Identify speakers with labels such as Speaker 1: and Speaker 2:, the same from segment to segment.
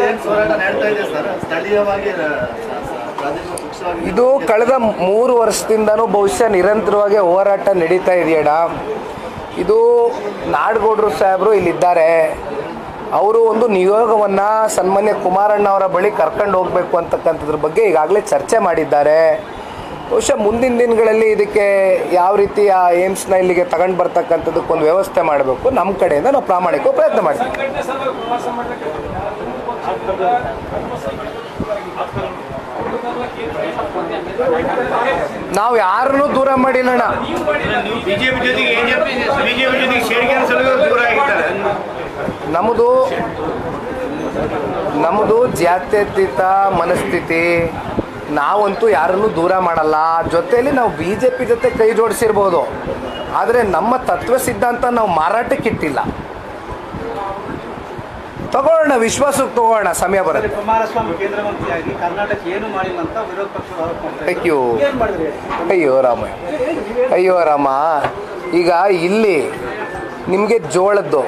Speaker 1: ಏನ್ ಹೋರಾಟ ನಡೀತಾ ಸರ್? ಸ್ಥಳೀಯವಾಗಿ
Speaker 2: ಇದು ಕಳೆದ ಮೂರು ವರ್ಷದಿಂದನೂ ಬಹುಶಃ ನಿರಂತರವಾಗಿ ಹೋರಾಟ ನಡೀತಾ ಇದೆಯಡ? ಇದು ನಾಡಗೌಡರು ಸಾಹೇಬರು ಇಲ್ಲಿದ್ದಾರೆ. ಅವರು ಒಂದು ನಿಯೋಗವನ್ನು ಸನ್ಮಾನ್ಯ ಕುಮಾರಣ್ಣ ಅವರ ಬಳಿ ಕರ್ಕೊಂಡು ಹೋಗಬೇಕು ಅಂತಕ್ಕಂಥದ್ರ ಬಗ್ಗೆ ಈಗಾಗಲೇ ಚರ್ಚೆ ಮಾಡಿದ್ದಾರೆ. ಬಹುಶಃ ಮುಂದಿನ ದಿನಗಳಲ್ಲಿ ಇದಕ್ಕೆ ಯಾವ ರೀತಿ ಆ ಏಮ್ಸ್ನ ಇಲ್ಲಿಗೆ ತಗೊಂಡು ಬರ್ತಕ್ಕಂಥದ್ದಕ್ಕೊಂದು ವ್ಯವಸ್ಥೆ ಮಾಡಬೇಕು ನಮ್ಮ ಕಡೆಯಿಂದ ನಾವು ಪ್ರಾಮಾಣಿಕ ಪ್ರಯತ್ನ ಮಾಡ್ತೀವಿ. ನಾವು ಯಾರನ್ನು ದೂರ ಮಾಡಿಲ್ಲಣ್ಣ.
Speaker 3: ಬಿಜೆಪಿ ಜೊತೆಗೆ ಬಿಜೆಪಿ ಜೊತೆಗೆ ಶೇರ್ಗೆ ದೂರ ಆಗಿದ್ದಾರೆ.
Speaker 2: ನಮ್ಮದು ನಮ್ಮದು ಜಾತ್ಯತೀತ ಮನಸ್ಥಿತಿ. ನಾವಂತೂ ಯಾರನ್ನು ದೂರ ಮಾಡಲ್ಲ. ಜೊತೆಯಲ್ಲಿ ನಾವು ಬಿ ಜೆ ಪಿ ಜೊತೆ ಕೈ ಜೋಡಿಸಿರ್ಬೋದು. ಆದರೆ ನಮ್ಮ ತತ್ವ ಸಿದ್ಧಾಂತ ನಾವು ಮಾರಾಟಕ್ಕಿಟ್ಟಿಲ್ಲ. ತಗೊಳ್ಳೋಣ ವಿಶ್ವಾಸಕ್ಕೆ ತಗೋಣ ಸಮಯ ಬರುತ್ತೆ
Speaker 1: ಕುಮಾರಸ್ವಾಮಿ ಕೇಂದ್ರ ಮಂತ್ರಿಯಾಗಿ ಕರ್ನಾಟಕ ಏನು ಮಾಡಿಲ್ಲ ಅಂತ ವಿರೋಧ ಪಕ್ಷ ಆರೋಪ
Speaker 2: ಅಯ್ಯೋ. ಅಯ್ಯೋ ರಾಮ ಅಯ್ಯೋ ರಾಮ. ಈಗ ಇಲ್ಲಿ ನಿಮಗೆ ಜೋಳದ್ದು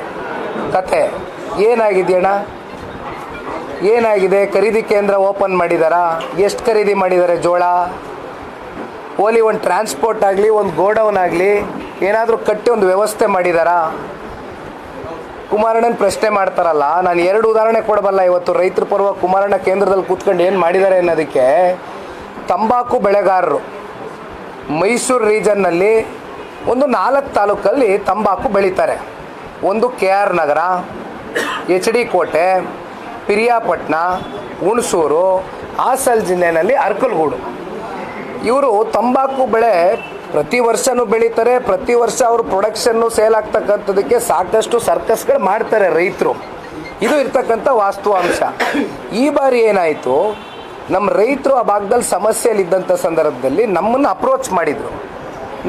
Speaker 2: ಕತೆ. ಏನಾಗಿದೆಯಣ್ಣ? ಏನಾಗಿದೆ? ಖರೀದಿ ಕೇಂದ್ರ ಓಪನ್ ಮಾಡಿದಾರಾ? ಎಷ್ಟು ಖರೀದಿ ಮಾಡಿದ್ದಾರೆ ಜೋಳ? ಓಲಿ ಒಂದು ಟ್ರಾನ್ಸ್ಪೋರ್ಟ್ ಆಗಲಿ ಒಂದು ಗೋಡೌನ್ ಆಗಲಿ ಏನಾದರೂ ಕಟ್ಟಿ ಒಂದು ವ್ಯವಸ್ಥೆ ಮಾಡಿದಾರಾ? ಕುಮಾರಣ್ಣನ ಪ್ರಶ್ನೆ ಮಾಡ್ತಾರಲ್ಲ, ನಾನು ಎರಡು ಉದಾಹರಣೆ ಕೊಡಬಲ್ಲ ಇವತ್ತು. ರೈತರ ಪರ್ವ ಕುಮಾರಣ್ಣ ಕೇಂದ್ರದಲ್ಲಿ ಕೂತ್ಕೊಂಡು ಏನು ಮಾಡಿದ್ದಾರೆ ಅನ್ನೋದಕ್ಕೆ ತಂಬಾಕು ಬೆಳೆಗಾರರು ಮೈಸೂರು ರೀಜನ್ನಲ್ಲಿ ಒಂದು ನಾಲ್ಕು ತಾಲೂಕಲ್ಲಿ ತಂಬಾಕು ಬೆಳೀತಾರೆ. ಒಂದು K R Nagar, H D Kote Piriyapatna Hunsur ಹಾಸಲ್ ಜಿಲ್ಲೆಯಲ್ಲಿ ಅರ್ಕಲ್ಗೂಡು. ಇವರು ತಂಬಾಕು ಬೆಳೆ ಪ್ರತಿ ವರ್ಷನೂ ಬೆಳೀತಾರೆ, ಪ್ರತಿ ವರ್ಷ ಅವರು ಪ್ರೊಡಕ್ಷನ್ನು ಸೇಲ್ ಆಗ್ತಕ್ಕಂಥದ್ದಕ್ಕೆ ಸಾಕಷ್ಟು ಸರ್ಕಸ್ಗಳು ಮಾಡ್ತಾರೆ ರೈತರು. ಇದು ಇರ್ತಕ್ಕಂಥ ವಾಸ್ತವಾಂಶ. ಈ ಬಾರಿ ಏನಾಯಿತು ನಮ್ಮ ರೈತರು ಆ ಭಾಗದಲ್ಲಿ ಸಮಸ್ಯೆಯಲ್ಲಿದ್ದಂಥ ಸಂದರ್ಭದಲ್ಲಿ ನಮ್ಮನ್ನು ಅಪ್ರೋಚ್ ಮಾಡಿದರು.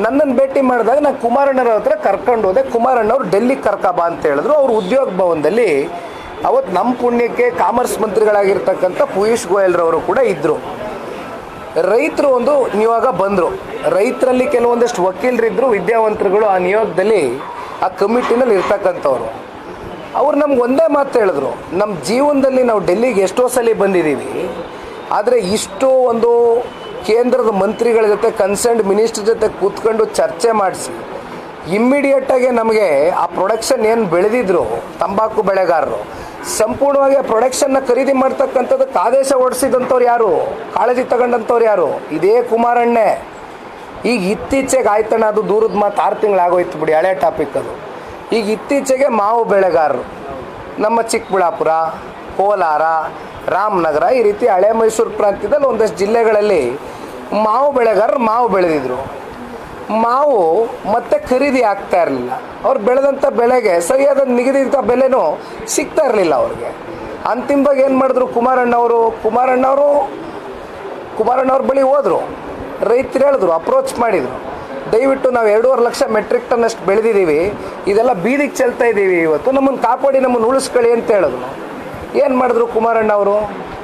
Speaker 2: ನನ್ನನ್ನು ಭೇಟಿ ಮಾಡಿದಾಗ ನಾನು ಕುಮಾರಣ್ಣರ ಹತ್ರ ಕರ್ಕೊಂಡು ಹೋದೆ. ಕುಮಾರಣ್ಣವ್ರು ಡೆಲ್ಲಿಗೆ ಕರ್ಕ ಬಾ ಅಂತ ಹೇಳಿದ್ರು. ಅವರು ಉದ್ಯೋಗ ಭವನದಲ್ಲಿ ಅವತ್ತು ನಮ್ಮ ಪುಣ್ಯಕ್ಕೆ ಕಾಮರ್ಸ್ ಮಂತ್ರಿಗಳಾಗಿರ್ತಕ್ಕಂಥ ಪೂಯೂಷ್ ಗೋಯಲ್ರವರು ಕೂಡ ಇದ್ದರು ರೈತರು ಒಂದು ನೀವಾಗ ಬಂದರು. ರೈತರಲ್ಲಿ ಕೆಲವೊಂದಷ್ಟು ವಕೀಲರಿದ್ದರು ವಿದ್ಯಾವಂತರುಗಳು ಆ ನಿಯೋಗದಲ್ಲಿ ಆ ಕಮಿಟಿನಲ್ಲಿ ಇರ್ತಕ್ಕಂಥವ್ರು. ಅವ್ರು ನಮ್ಗೆ ಒಂದೇ ಮಾತು ಹೇಳಿದ್ರು ನಮ್ಮ ಜೀವನದಲ್ಲಿ ನಾವು ಡೆಲ್ಲಿಗೆ ಎಷ್ಟೋ ಸಲ ಬಂದಿದ್ದೀವಿ, ಆದರೆ ಇಷ್ಟು ಒಂದು ಕೇಂದ್ರದ ಮಂತ್ರಿಗಳ ಜೊತೆ ಕನ್ಸರ್ನ್ಡ್ ಮಿನಿಸ್ಟರ್ ಜೊತೆ ಕೂತ್ಕೊಂಡು ಚರ್ಚೆ ಮಾಡಿಸಿ, ಇಮ್ಮಿಡಿಯೇಟಾಗಿ ನಮಗೆ ಆ ಪ್ರೊಡಕ್ಷನ್ ಏನು ಬೆಳೆದಿದ್ರು, ತಂಬಾಕು ಬೆಳೆಗಾರರು, ಸಂಪೂರ್ಣವಾಗಿ ಆ ಪ್ರೊಡಕ್ಷನ್ನ ಖರೀದಿ ಮಾಡ್ತಕ್ಕಂಥದ್ದಕ್ಕೆ ಆದೇಶ ಹೊಡಿಸಿದಂಥವ್ರು ಯಾರು? ಕಾಳಜಿ ತಗೊಂಡಂಥವ್ರು ಯಾರು? ಇದೇ ಕುಮಾರಣ್ಣೆ. ಈಗ ಇತ್ತೀಚೆಗೆ ಆಯ್ತಣ್ಣ, ಅದು ದೂರದ ಮಾತು ಆರು ತಿಂಗಳಾಗೋಯ್ತು ಬಿಡಿ, ಹಳೆ ಟಾಪಿಕ್ ಅದು. ಈಗ ಇತ್ತೀಚೆಗೆ ಮಾವು ಬೆಳೆಗಾರರು, ನಮ್ಮ ಚಿಕ್ಕಬಳ್ಳಾಪುರ, ಕೋಲಾರ, ರಾಮನಗರ, ಈ ರೀತಿ ಹಳೆ ಮೈಸೂರು ಪ್ರಾಂತ್ಯದಲ್ಲಿ ಒಂದಷ್ಟು ಜಿಲ್ಲೆಗಳಲ್ಲಿ ಮಾವು ಬೆಳೆಗಾರರು ಮಾವು ಬೆಳೆದಿದ್ರು. ಮಾವು ಮತ್ತೆ ಖರೀದಿ ಆಗ್ತಾ ಇರಲಿಲ್ಲ. ಅವ್ರು ಬೆಳೆದಂಥ ಬೆಳೆಗೆ ಸರಿಯಾದ ನಿಗದಿತ ಬೆಲೆನೂ ಸಿಗ್ತಾ ಇರಲಿಲ್ಲ ಅವ್ರಿಗೆ. ಅಂತಿಮವಾಗಿ ಏನು ಮಾಡಿದ್ರು ಕುಮಾರಣ್ಣವರು ಕುಮಾರಣ್ಣವರು, ಕುಮಾರಣ್ಣವ್ರ ಬಳಿ ಹೋದರು. ರೈತರು ಹೇಳಿದ್ರು ಅಪ್ರೋಚ್ ಮಾಡಿದರು. ದಯವಿಟ್ಟು ನಾವು ಎರಡೂವರೆ ಲಕ್ಷ ಮೆಟ್ರಿಕ್ ಟನ್ ಅಷ್ಟು ಬೆಳೆದಿದ್ದೀವಿ. ಇದೆಲ್ಲ ಬೀದಿಗೆ ಚೆಲ್ತಾ ಇದ್ದೀವಿ ಇವತ್ತು. ನಮ್ಮನ್ನು ಕಾಪಾಡಿ ನಮ್ಮನ್ನು ಉಳಿಸ್ಕೊಳ್ಳಿ ಅಂತ ಹೇಳಿದ್ರು. ಏನು ಮಾಡಿದ್ರು ಕುಮಾರಣ್ಣ ಅವರು?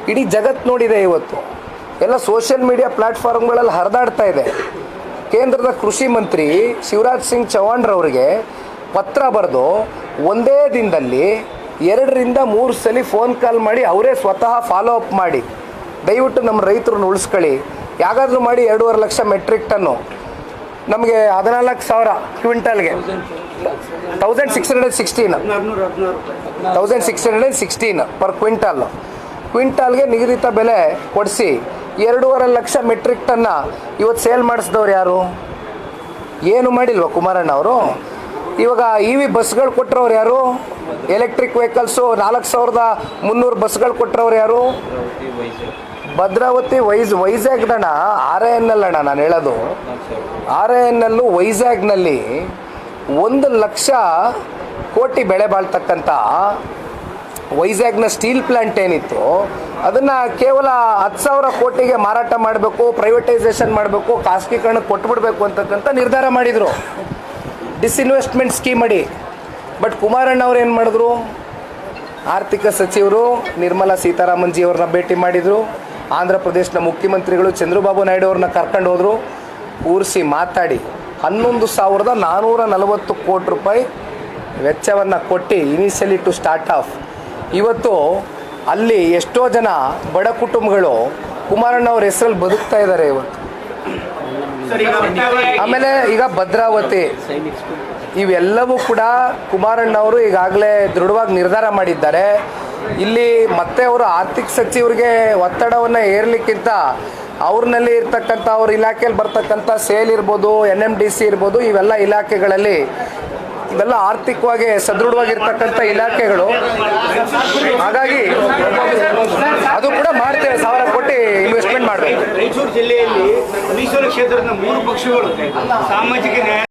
Speaker 2: ಇಡೀ ಜಗತ್ತು ನೋಡಿದೆ ಇವತ್ತು. ಎಲ್ಲ ಸೋಷಿಯಲ್ ಮೀಡಿಯಾ ಪ್ಲ್ಯಾಟ್ಫಾರ್ಮ್ಗಳಲ್ಲಿ ಹರಿದಾಡ್ತಾ ಇದೆ. ಕೇಂದ್ರದ ಕೃಷಿ ಮಂತ್ರಿ ಶಿವರಾಜ್ ಸಿಂಗ್ ಚೌಹಾಣ್ರವರಿಗೆ ಪತ್ರ ಬರೆದು, ಒಂದೇ ದಿನದಲ್ಲಿ ಎರಡರಿಂದ ಮೂರು ಸಲ ಫೋನ್ ಕಾಲ್ ಮಾಡಿ ಅವರೇ ಸ್ವತಃ ಫಾಲೋ ಅಪ್ ಮಾಡಿ. ದಯವಿಟ್ಟು ನಮ್ಮ ರೈತರನ್ನ ಉಳಿಸ್ಕೊಳ್ಳಿ. ಯಾಗಾದರೂ ಮಾಡಿ ಎರಡೂವರೆ ಲಕ್ಷ ಮೆಟ್ರಿಕ್ ಟನ್ನು ನಮಗೆ ಹದಿನಾಲ್ಕು ಸಾವಿರ ಕ್ವಿಂಟಲ್ಗೆ thousand six hundred sixteen thousand six hundred sixteen per quintal ಕ್ವಿಂಟಲ್ಗೆ ನಿಗದಿತ ಬೆಲೆ ಕೊಡಿಸಿ ಎರಡೂವರೆ ಲಕ್ಷ ಮೆಟ್ರಿಕ್ ಟನ್ನ ಇವತ್ತು ಸೇಲ್ ಮಾಡಿಸಿದವ್ರು ಯಾರು? ಏನು ಮಾಡಿಲ್ವ ಕುಮಾರಣ್ಣ ಅವರು? ಇವಾಗ ಇ ವಿ ಬಸ್ಗಳು ಕೊಟ್ಟರವ್ರು ಯಾರು? ಎಲೆಕ್ಟ್ರಿಕ್ ವೆಹಿಕಲ್ಸು ನಾಲ್ಕು ಸಾವಿರದ ಮುನ್ನೂರು ಬಸ್ಗಳು ಕೊಟ್ಟರವ್ರು ಯಾರು? ಭದ್ರಾವತಿ ವೈಸ್, ವೈಜಾಗ್ದಣ್ಣ, ಆರ್ ಎ ಎನ್ ಎಲ್ ಅಣ್ಣ ನಾನು ಹೇಳೋದು. ಆರ್ ಎ ಎನ್ ಎಲ್ಲು ವೈಜಾಗ್ನಲ್ಲಿ ಒಂದು ಲಕ್ಷ ಕೋಟಿ ಬೆಳೆ ಬಾಳ್ತಕ್ಕಂಥ ವೈಜಾಗ್ನ ಸ್ಟೀಲ್ ಪ್ಲಾಂಟ್ ಏನಿತ್ತು, ಅದನ್ನು ಕೇವಲ ಹತ್ತು ಸಾವಿರ ಕೋಟಿಗೆ ಮಾರಾಟ ಮಾಡಬೇಕು ಪ್ರೈವೇಟೈಸೇಷನ್ ಮಾಡಬೇಕು, ಖಾಸಗೀಕರಣಕ್ಕೆ ಕೊಟ್ಬಿಡ್ಬೇಕು ಅಂತಕ್ಕಂಥ ನಿರ್ಧಾರ ಮಾಡಿದರು. ಡಿಸ್ಇನ್ವೆಸ್ಟ್ಮೆಂಟ್ ಸ್ಕೀಮ್ ಅಡಿ. ಬಟ್ ಕುಮಾರಣ್ಣ ಅವ್ರು ಏನು ಮಾಡಿದ್ರು? ಆರ್ಥಿಕ ಸಚಿವರು ನಿರ್ಮಲಾ ಸೀತಾರಾಮನ್ ಜಿ ಅವ್ರನ್ನ ಭೇಟಿ ಮಾಡಿದರು. ಆಂಧ್ರ ಪ್ರದೇಶನ ಮುಖ್ಯಮಂತ್ರಿಗಳು ಚಂದ್ರಬಾಬು ನಾಯ್ಡು ಅವ್ರನ್ನ ಕರ್ಕೊಂಡು ಹೋದರು. ಕೂರಿಸಿ ಮಾತಾಡಿ. ಹನ್ನೊಂದು ಸಾವಿರದ ನಾನ್ನೂರ ನಲವತ್ತು ಕೋಟಿ ರೂಪಾಯಿ ವೆಚ್ಚವನ್ನು ಕೊಟ್ಟು ಇನಿಷಿಯಲಿ ಟು ಸ್ಟಾರ್ಟ್ ಆಫ್ ಇವತ್ತು ಅಲ್ಲಿ ಎಷ್ಟೋ ಜನ ಬಡ ಕುಟುಂಬಗಳು ಕುಮಾರಣ್ಣ ಅವ್ರ ಹೆಸರಲ್ಲಿ ಬದುಕ್ತಾ ಇದ್ದಾರೆ ಇವತ್ತು. ಆಮೇಲೆ ಈಗ ಭದ್ರಾವತಿ. ಇವೆಲ್ಲವೂ ಕೂಡ ಕುಮಾರಣ್ಣ ಅವರು ಈಗಾಗಲೇ ದೃಢವಾಗಿ ನಿರ್ಧಾರ ಮಾಡಿದ್ದಾರೆ. ಇಲ್ಲಿ ಮತ್ತೆ ಅವರು ಆರ್ಥಿಕ ಸಚಿವರಿಗೆ ಒತ್ತಡವನ್ನು ಏರ್ಲಿಕ್ಕಿಂತ ಅವ್ರನ್ನಲ್ಲಿ ಇರ್ತಕ್ಕಂಥ ಅವ್ರ ಇಲಾಖೆಯಲ್ಲಿ ಬರ್ತಕ್ಕಂಥ ಸೇಲ್ ಇರ್ಬೋದು ಎನ್ ಎಂ ಡಿ ಸಿ ಇರ್ಬೋದು, ಇವೆಲ್ಲ ಇಲಾಖೆಗಳಲ್ಲಿ ಇವೆಲ್ಲ ಆರ್ಥಿಕವಾಗಿ ಸದೃಢವಾಗಿರ್ತಕ್ಕಂಥ ಇಲಾಖೆಗಳು. ಹಾಗಾಗಿ ಅದು ಕೂಡ ಮಾಡ್ತೇವೆ, ಸಾವಿರ ಕೋಟಿ ಇನ್ವೆಸ್ಟ್ಮೆಂಟ್ ಮಾಡಬೇಕು.
Speaker 3: ರಾಯಚೂರು ಜಿಲ್ಲೆಯಲ್ಲಿ ಮೀಸಲು ಕ್ಷೇತ್ರದ ಮೂರು ಪಕ್ಷಗಳು, ಸಾಮಾಜಿಕ ನ್ಯಾಯ